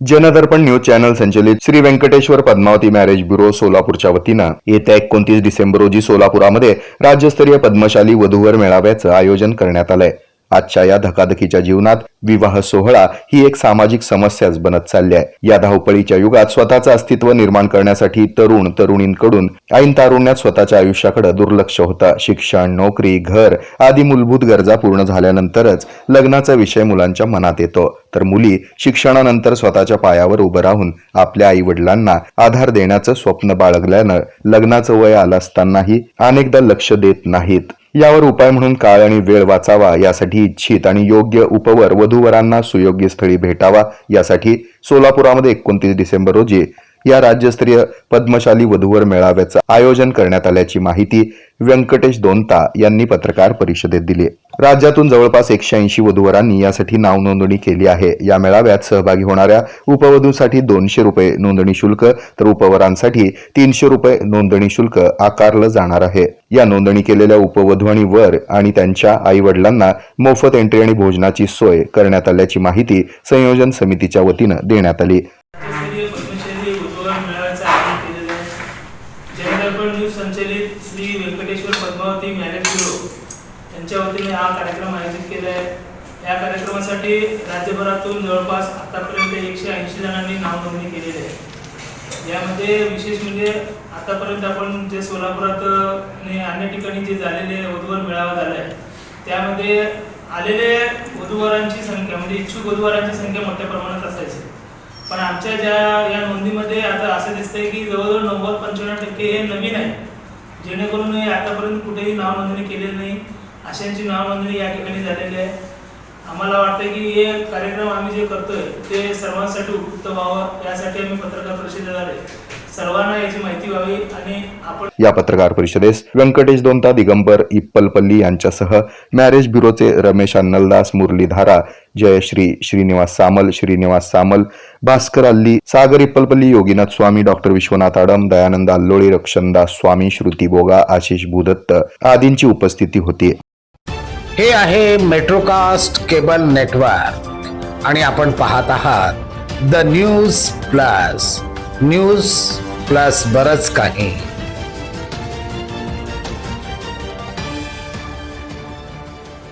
जनदर्पण news channel संचलित Shri Venkateshwar Padmavati marriage bureau सोलापूरच्या वतीनं येत्या एकोणतीस डिसेंबर रोजी सोलापुरामध्ये राज्यस्तरीय पद्मशाली वधूवर मेळाव्याचं आयोजन करण्यात आलंय. आजच्या या धकाधकीच्या जीवनात विवाह सोहळा ही एक सामाजिक समस्याच बनत चालली आहे या धावपळीच्या युगात स्वतःचं अस्तित्व निर्माण करण्यासाठी तरुण तरुणींकडून ऐन तारुण्यात स्वतःच्या आयुष्याकडे दुर्लक्ष होतं. शिक्षण नोकरी घर आदी मूलभूत गरजा पूर्ण झाल्यानंतरच लग्नाचा विषय मुलांच्या मनात येतो. तर मुली शिक्षणानंतर स्वतःच्या पायावर उभं राहून आपल्या आई वडिलांना आधार देण्याचं स्वप्न बाळगल्यानं लग्नाचं वय आलं असतानाही अनेकदा लक्ष देत नाहीत. यावर उपाय म्हणून काळ आणि वेळ वाचावा यासाठी इच्छित आणि योग्य उपवर वधूवरांना सुयोग्य स्थळी भेटावा यासाठी सोलापुरामध्ये एकोणतीस डिसेंबर रोजी या राज्यस्तरीय पद्मशाली वधूवर मेळाव्याचं आयोजन करण्यात आल्याची माहिती व्यंकटेश दोनता यांनी पत्रकार परिषदेत दिली. राज्यातून जवळपास एकशे ऐंशी वधूवरांनी यासाठी नाव नोंदणी केली आहे. या मेळाव्यात सहभागी होणाऱ्या उपवधूंसाठी दोनशे रुपये नोंदणी शुल्क तर उपवरांसाठी तीनशे रुपये नोंदणी शुल्क आकारलं जाणार आहे. या नोंदणी केलेल्या उपवधू आणि वर आणि त्यांच्या आई वडिलांना मोफत एंट्री आणि भोजनाची सोय करण्यात आल्याची माहिती संयोजन समितीच्या वतीनं देण्यात आली राज्यस्तरीय पद्मश्री उद्योगार मेळाव्याचं आयोजन केलेलं आहे जनदर्पण न्यूज संचलित श्री व्यंकटेश्वर पद्मावती मॅरेज ब्युरो यांच्या वतीने हा कार्यक्रम आयोजित केला आहे या कार्यक्रमासाठी राज्यभरातून जवळपास आतापर्यंत एकशे ऐंशी जणांनी नाव नोंदणी केलेली आहे. यामध्ये विशेष म्हणजे आतापर्यंत आपण जे सोलापुरात आणि अन्य ठिकाणी जे झालेले वधूवर मेळावा झाला आहे त्यामध्ये आलेले वधूवरांची संख्या म्हणजे इच्छुक वधूवरांची संख्या मोठ्या प्रमाणात असायची. पण आमच्या ज्या या नोंदीमध्ये आता असं दिसतंय की जवळजवळ नव्वद टक्के हे नवीन आहे. जेणेकरून हे आतापर्यंत कुठेही नाव नोंदणी केलेली नाही. अशांची नाव नोंदणी या ठिकाणी झालेली आहे. आम्हाला वाटतं की हे कार्यक्रम आम्ही जे करतोय ते सर्वांसाठी उपयुक्त व्हावं यासाठी आम्ही पत्रकार परिषदेत आहे सर्वांना याची माहिती व्हावी आणि आपण या पत्रकार परिषदेस व्यंकटेश दोंता दिगंबर इप्पलपल्ली यांच्यासह मॅरेज ब्युरोचे रमेश अन्नलदास मुरलीधारा जयश्री श्रीनिवास सामल श्रीनिवास सामल भास्कर अल्ली सागर इप्पलपल्ली योगीनाथ स्वामी डॉक्टर विश्वनाथ आडम दयानंद अल्लोळी रक्षणदास स्वामी श्रुती बोगा आशिष भूदत्त आदींची उपस्थिती होती. हे आहे मेट्रोकास्ट केबल नेटवर्क आणि आपण पाहत आहात the news plus news plus बरंच काही.